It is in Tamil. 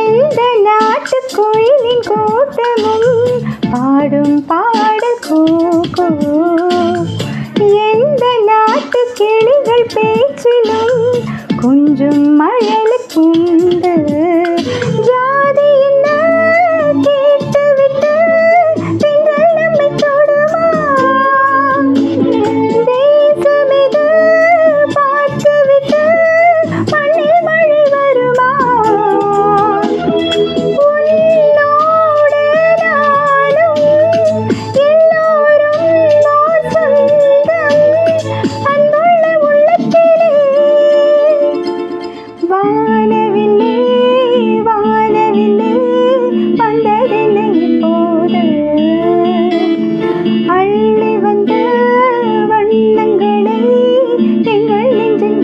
எந்த நாட்டு கோயிலின் கூட்டமும் பாடும் பாடல் கூக்கு எந்த நாட்டு கிளிகள் பேச்சிலும் கொஞ்சம் மழலுக்கும். வாழவில்லை வாழவில்லை வந்ததில்லை இப்போது. அள்ளி வந்த வண்ணங்களை எங்கள் நெஞ்சில்